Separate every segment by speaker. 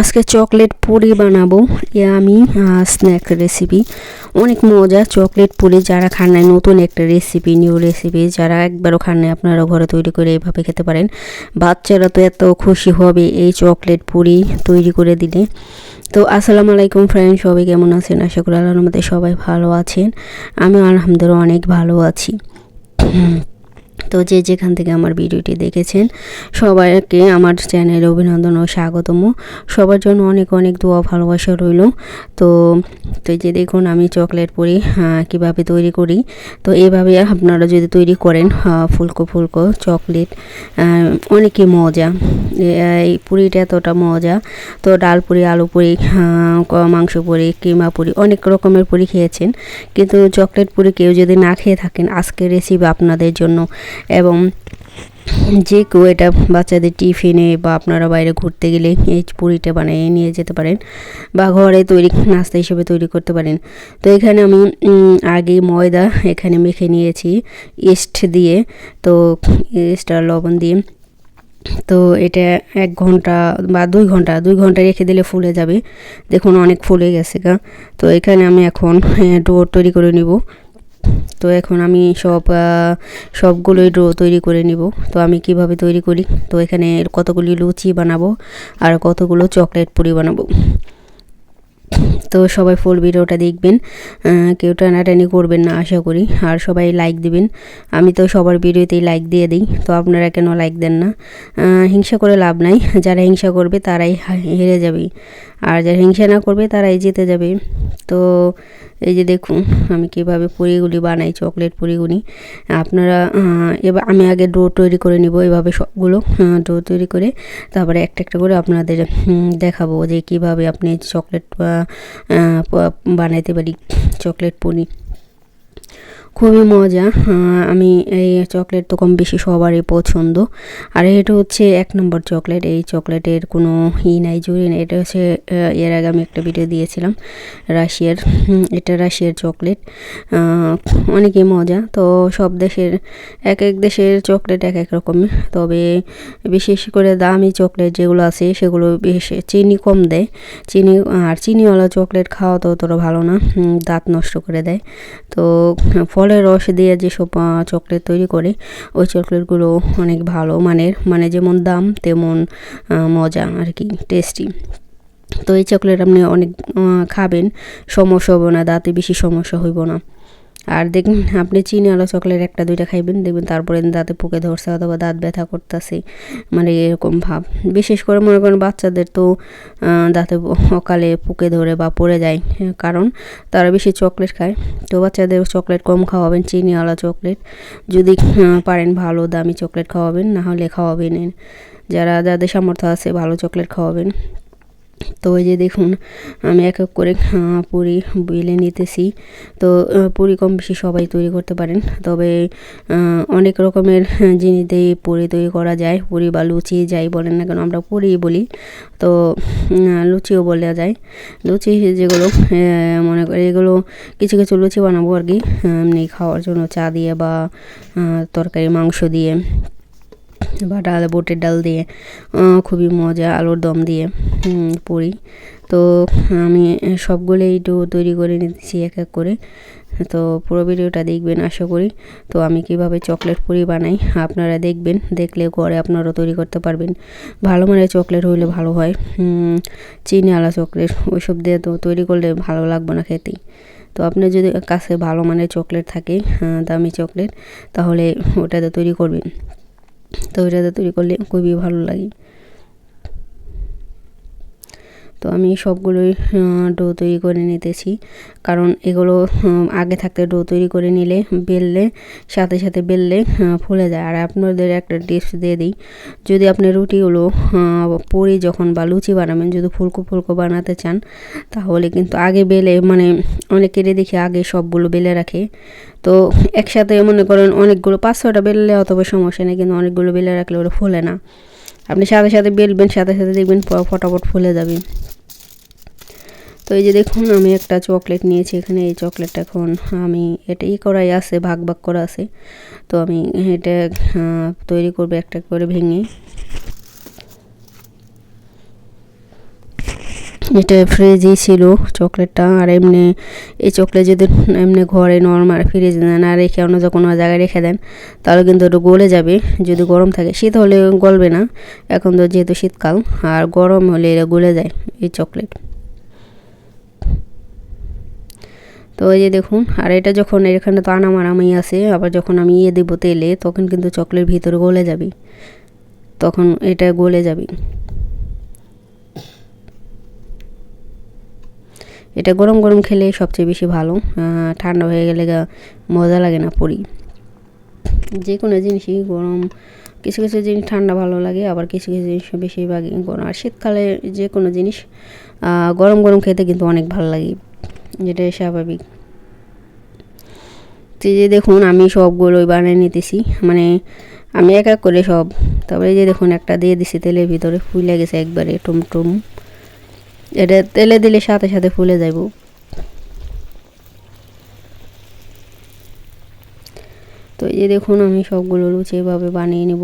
Speaker 1: আজকে চকলেট পুরি বানাবো আমি স্ন্যাক রেসিপি অনেক মজা চকলেট পুরি, যারা খান নাই, নতুন একটা রেসিপি নিউ রেসিপি যারা একবারও খান নাই আপনারা ঘরে তৈরি করে এইভাবে খেতে পারেন। বাচ্চারা তো এত খুশি হবে এই চকলেট পুরি তৈরি করে দিলে। তো আসসালামু আলাইকুম ফ্রেন্ড সবাই কেমন আছেন? আশা করি আল্লাহর সবাই ভালো আছেন। আমি আলহামদুলিল্লাহ অনেক ভালো আছি। তো যে যেখান থেকে আমার ভিডিওটি দেখেছেন, সবাইকে আমার চ্যানেলে অভিনন্দন ও স্বাগতম। সবার জন্য অনেক অনেক দোয়া, ভালোবাসা রইল। তো তো যে দেখুন, আমি চকলেট পুরি কীভাবে তৈরি করি। তো এভাবে আপনারা যদি তৈরি করেন ফুলকো ফুলকো, চকলেট অনেকই মজা। এই পুরিটা এতটা মজা। তো ডাল পুরি, আলু পুরি মাংস পুরি, কিমা পুরি, অনেক রকমের পুরি খেয়েছেন। কিন্তু চকলেট পুরি কেউ যদি না খেয়ে থাকেন, আজকের রেসিপি আপনাদের জন্য এবং যে কেউ এটা বাচ্চাদের টিফিনে বা আপনারা বাইরে ঘুরতে গেলে এই পুরিটা বানিয়ে নিয়ে যেতে পারেন বা ঘরে তৈরি নাস্তা হিসেবে তৈরি করতে পারেন। তো এখানে আমি আগে ময়দা এখানে মেখে নিয়েছি, ইস্ট দিয়ে, তো ইস্ট আর লবণ দিয়ে। তো এটা এক ঘণ্টা বা দুই ঘণ্টা দুই ঘণ্টা রেখে দিলে ফুলে যাবে। দেখুন অনেক ফুলে গেছে গা। তো এখানে আমি এখন ডোর তৈরি করে নিব। তো এখন আমি সব সবগুলোই ডো তৈরি করে নিব। তো আমি কীভাবে তৈরি করি? তো এখানে কতগুলি লুচি বানাবো আর কতগুলো চকলেট পুরি বানাবো। তো সবাই ফুল ভিডিওটা দেখবেন। কেউ টানাটানি করবেন না, আশা করি। আর সবাই লাইক দিবেন। আমি তো সবার ভিডিওতেই লাইক দিয়ে দিই। তো আপনারা কেন লাইক দেন না? হিংসা করে লাভ নাই। যারা হিংসা করবে তারাই হেরে যাবে। আর যারা হিংসা না করবে তারাই জিতে যাবে। তো এই যে দেখুন, আমি কীভাবে পুরিগুলি বানাই চকলেট পুরিগুলি। আপনারা এবার আমি আগে ডো তৈরি করে নিব, এভাবে সবগুলো ডো তৈরি করে তারপরে একটা একটা করে আপনাদের দেখাবো যে কীভাবে আপনি চকলেট বানাইতে পারি চকলেট পুরি। খুবই মজা। আমি এই চকলেট তো কম বেশি সবারই পছন্দ। আর এটা হচ্ছে এক নম্বর চকলেট এই চকলেটের কোনো ই নাই, জুড়ি নেই। এটা হচ্ছে এর আগে আমি একটা ভিডিও দিয়েছিলাম, রাশিয়ার। এটা রাশিয়ার চকলেট অনেকই মজা। তো সব দেশের, এক এক দেশের চকলেট এক এক রকমের। তবে বিশেষ করে দামি চকলেট যেগুলো আছে, সেগুলো বেশ চিনি কম দেয়। চিনি, আর চিনিওয়ালা চকলেট খাওয়া তো অতটা ভালো না। দাঁত নষ্ট করে দেয়। তো ফলের রস দিয়ে যেসব চকলেট তৈরি করে, ওই চকলেটগুলো অনেক ভালো মানের মানে যেমন দাম, তেমন মজা আর কি টেস্টি তো এই চকলেট আপনি অনেক খাবেন, সমস্যা হবে না, দাঁতে বেশি সমস্যা হইব না। আর দেখুন, আপনি চিনিওয়ালা চকলেট একটা, দুইটা খাইবেন, দেখবেন তারপরে দাঁতে পুকে ধরছে অথবা দাঁত ব্যথা করতেছে। মানে এরকম ভাব। বিশেষ করে মনে করেন বাচ্চাদের তো দাঁতে অকালে পুকে ধরে বা পড়ে যায়। কারণ তারা বেশি চকলেট খায়। তো বাচ্চাদের চকলেট কম খাওয়াবেন, চিনি চিনিওয়ালা চকলেট। যদি পারেন ভালো, দামি চকলেট খাওয়াবেন, না হলে খাওয়াবেন। যারা, যাদের সামর্থ্য আছে ভালো চকলেট খাওয়াবেন। তো ওই যে দেখুন, আমি এক এক করে পুরি বেলে নিতেছি। তো পুরি কম বেশি সবাই তৈরি করতে পারেন। তবে অনেক রকমের জিনিস দিয়ে পুরি তৈরি করা যায়। পুরি বা লুচি যাই বলেন না কেন, আমরা পুরি বলি। তো লুচিও বলা যায়। লুচি যেগুলো মনে করি এগুলো কিছু কিছু লুচি বানাবো আর কি, এমনি খাওয়ার জন্য চা দিয়ে বা তরকারি মাংস দিয়ে। বা ডাল বুটের ডাল দিয়ে খুবই মজা, আলুর দম দিয়ে পড়ি তো, আমি সবগুলোই ডো তৈরি করে নিচ্ছি এক এক করে। তো, পুরো ভিডিওটা দেখবেন, আশা করি। তো, আমি কীভাবে চকলেট পুরি বানাই, আপনারা দেখবেন, দেখলে ঘরে আপনারাও তৈরি করতে পারবেন। ভালো মানের চকলেট হইলে ভালো হয় চিনি, আলা চকলেট, ওইসব দিয়ে তো তৈরি করলে ভালো লাগবে না খেতেই। তো আপনার যদি কাছে ভালো মানের চকলেট থাকে দামি চকলেট, তাহলে ওটাতে তৈরি করবেন। তো ওইটাতে তৈরি করলে খুবই ভালো লাগে। তো আমি সবগুলোই ডো তৈরি করে নিতেছি। কারণ এগুলো আগে থাকতে ডো তৈরি করে নিলে, বেললে, সাথে সাথে বেললে ফুলে যায়। আর আপনাদের একটা টিপস দিয়ে দিই। যদি আপনি রুটিগুলো পরে যখন বা লুচি বানাবেন, যদি ফুলকো ফুলকো বানাতে চান, তাহলে কিন্তু আগে বেলে মানে অনেকেরই দেখি আগে সবগুলো বেলে রাখে। তো একসাথে মনে করেন অনেকগুলো, পাঁচ ছটা বেললে অথবা সমস্যা নেই, কিন্তু অনেকগুলো বেলে রাখলে ওরা ফুলে না। আপনি সাথে সাথে বেলবেন, সাথে সাথে দেখবেন ফটাফট ফুলে যাবে। তো এই যে দেখুন, আমি একটা চকলেট নিয়েছি এখানে। এই চকলেটটা এখন আমি এটা ই করাই আছে, ভাগ ভাগ করা আছে। তো আমি এটা তৈরি করব একটা করে ভেঙে। এটা ফ্রিজেই ছিল চকলেটটা, আর এমনি এই চকলেট যদি এমনি ঘরে নর্মাল ফ্রিজ না রেখে অন্য যখন কোনো জায়গায় রেখে দেন, তাহলে কিন্তু একটু গলে যাবে। যদি গরম থাকে, শীত হলে গলবে না। এখন তো যেহেতু শীতকাল, আর গরম হলে এটা গলে যায় এই চকলেট। তো এই যে দেখুন, আর এটা যখন এখানে তো আনামারামাই আছে, আবার যখন আমি ইয়ে দেবো তেলে, তখন কিন্তু চকলেট ভিতরে গলে যাবে। তখন এটা গলে যাবে। এটা গরম গরম খেলে সবচেয়ে বেশি ভালো। ঠান্ডা হয়ে গেলে মজা লাগে না পরি। যে কোনো জিনিসই গরম, কিছু কিছু জিনিস ঠান্ডা ভালো লাগে, আবার কিছু কিছু জিনিস বেশিরভাগই গরম। আর শীতকালে যে কোনো জিনিস গরম গরম খেতে কিন্তু অনেক ভালো লাগে। যেটা স্বাভাবিক। তো যে দেখুন, আমি সবগুলোই বানিয়ে নিতেছি। মানে আমি এক এক করে সব। তারপরে যে দেখুন, একটা দিয়ে দিছি তেলের ভিতরে, ফুলে গেছে একবারে টুমটুম এটা তেলে দিলে সাথে সাথে ফুলে যাইব। তো এই যে দেখুন, আমি সবগুলো লুচি এভাবে বানিয়ে নেব।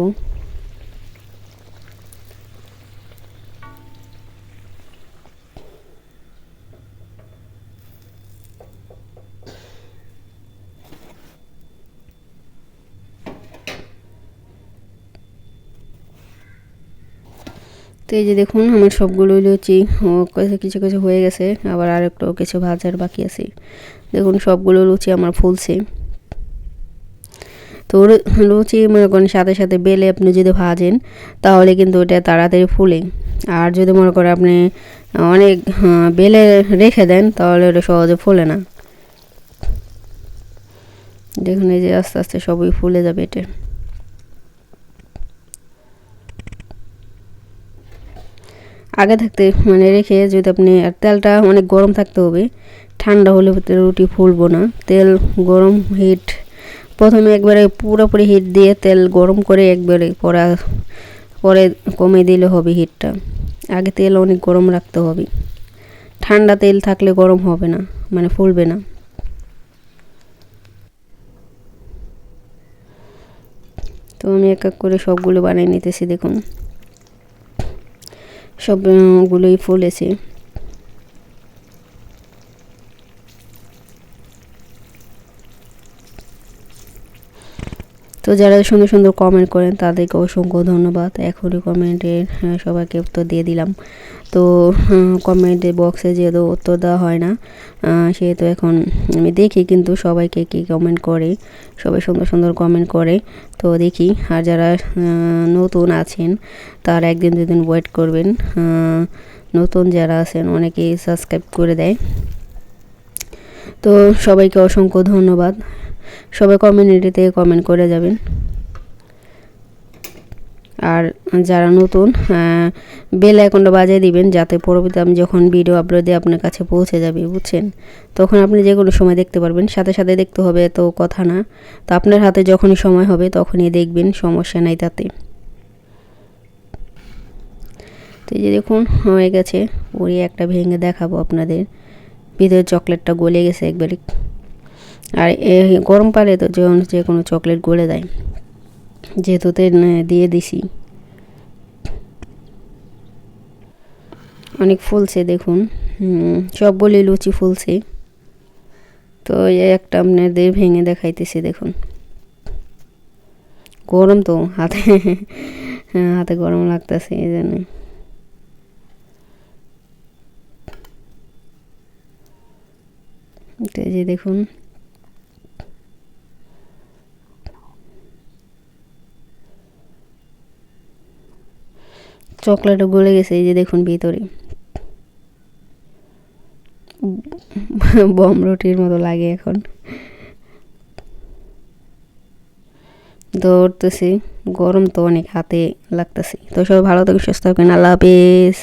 Speaker 1: তো এই যে দেখুন, আমার সবগুলো লুচি কিছু কিছু হয়ে গেছে, আবার আর একটু কিছু ভাজার বাকি আছে। দেখুন, সবগুলো লুচি আমার ফুলছে। তো লুচি মনে করেন সাথে সাথে বেলে আপনি যদি ভাজেন, তাহলে কিন্তু ওটা তাড়াতাড়ি ফুলে। আর যদি মনে করেন আপনি অনেক বেলে রেখে দেন, তাহলে ওটা সহজে ফুলে না। দেখুন, এই যে আস্তে আস্তে সবই ফুলে যাবে এটা আগে থাকতে মানে রেখে যদি আপনি আর তেলটা অনেক গরম থাকতে হবে, ঠান্ডা হলে রুটি ফুলবো না। তেল গরম হিট প্রথমে একবারে পুরোপুরি হিট দিয়ে তেল গরম করে একবারে পরে পরে কমে দিলে হবে হিটটা আগে তেল অনেক গরম রাখতে হবে। ঠান্ডা তেল থাকলে গরম হবে না মানে ফুলবে না। তো আমি এক এক করে সবগুলো বানিয়ে নিতেছি, দেখুন। সবগুলোই ফুলেছে। তো যারা সুন্দর সুন্দর কমেন্ট করেন, তাদেরকে অসংখ্য ধন্যবাদ। এখনই কমেন্টের সবাইকে উত্তর দিয়ে দিলাম। তো কমেন্টের বক্সে যেহেতু উত্তর দেওয়া হয় না সেহেতু এখন আমি দেখি কিন্তু সবাইকে কী কমেন্ট করে, সবাই সুন্দর সুন্দর কমেন্ট করে। তো দেখি, আর যারা নতুন আছেন, তার একদিন দুদিন ওয়েট করবেন। নতুন যারা আছেন, অনেকেই সাবস্ক্রাইব করে দেয়। তো সবাইকে অসংখ্য ধন্যবাদ। সবাই কমিউনিটিতে কমেন্ট করে যাবেন। আর যারা নতুন বেল আইকনটা বাজিয়ে দিবেন যাতে পরবর্তী আমি যখন ভিডিও আপলোড দিয়ে আপনার কাছে পৌঁছে যাবে, বুঝছেন? তখন আপনি যে কোনো সময় দেখতে পারবেন, সাথে সাথে দেখতে হবে তো কথা না। তো আপনার হাতে যখনই সময় হবে তখনই দেখবেন, সমস্যা নাই তাতে। তো এই যে দেখুন, হয়ে গেছে। ওই একটা ভেঙে দেখাবো আপনাদের। ভিতরে চকলেটটা গলে গেছে একবারে। আর গরম পালে তো যে কোনো চকলেট গলে দেয় যেহেতু দিয়ে দিছি। অনেক ফুলছে দেখুন। সব সবগুলি লুচি ফুলছে। তো একটা আপনাদের ভেঙে দেখাইতেছি দেখুন। গরম তো, হাতে হ্যাঁ হাতে গরম লাগতেছে, এই জন্য। যে দেখুন। চকলেটও গলে গেছে, এই যে দেখুন ভিতরে। বম রুটির মতো লাগে এখন। দৌড়তেছি, গরম তো অনেক হাতে লাগতেছি। তো সবাই ভালো থাকুন, সুস্থ থাকবেন আল্লাহ হাফিজ।